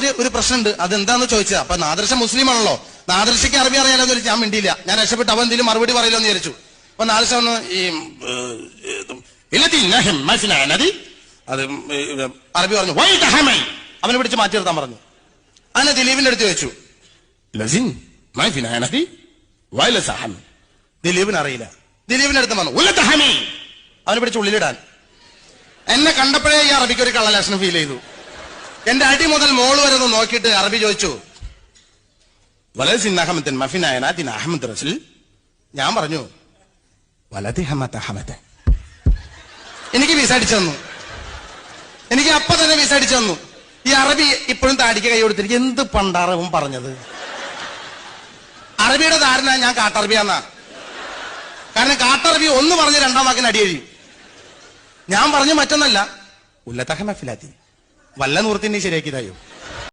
ഒരു ഒരു പ്രശ്നമുണ്ട്. അതെന്താന്ന് ചോദിച്ചത് അപ്പൊ നാദർശ മുസ്ലിം ആണല്ലോ നാദർശയ്ക്ക് അറബി അറിയാലോ എന്ന് ഞാൻ മിണ്ടിയില്ല. ഞാൻ രക്ഷപ്പെട്ട്. അവൻ എന്തെങ്കിലും മറുപടി പറയില്ലോ എന്ന് വിചാരിച്ചു. അപ്പൊ നാദർശ വന്ന് ഈ അത് അറബി പറഞ്ഞു അവനെ പിടിച്ച് മാറ്റി നിർത്താൻ പറഞ്ഞു. അങ്ങനെ ദിലീപിന്റെ അടുത്ത് ചോദിച്ചു ലസിൻ ദിലീപിന് അറിയില്ല. ദിലീപിന്റെ അടുത്ത് പറഞ്ഞു അവനെ പിടിച്ച് ഉള്ളിലിടാൻ. എന്നെ കണ്ടപ്പോഴേ ഈ അറബിക്ക് ഒരു കള്ളലക്ഷണം ഫീൽ ചെയ്തു. എന്റെ അടി മുതൽ മോൾ വരെ ഒന്ന് നോക്കിയിട്ട് അറബി ചോദിച്ചു. വലസിൻ മഫിനായനാത്തിൻ അഹമ്മദ് റസുൽ. ഞാൻ പറഞ്ഞു വലതി എനിക്ക് വിസ അടിച്ചു തന്നു. എനിക്ക് അപ്പൊ തന്നെ വിസ അടിച്ചു തന്നു. ഈ അറബി ഇപ്പോഴും താടിക്ക് കൈ കൊടുത്തിരിക്കും. എന്ത് പണ്ടാറവും പറഞ്ഞത്? അറബിയുടെ ധാരണ ഞാൻ കാട്ടറബിയാന്നാ. കാരണം കാട്ടറബി ഒന്ന് പറഞ്ഞ് രണ്ടാം വാക്കിന് അടിയഴിയും ഞാൻ പറഞ്ഞു മറ്റൊന്നല്ല. ഉല്ലത്തഹമഫിലാത്തി വല്ല നൂറത്തിനെ ശരിയാക്കിയതായോ?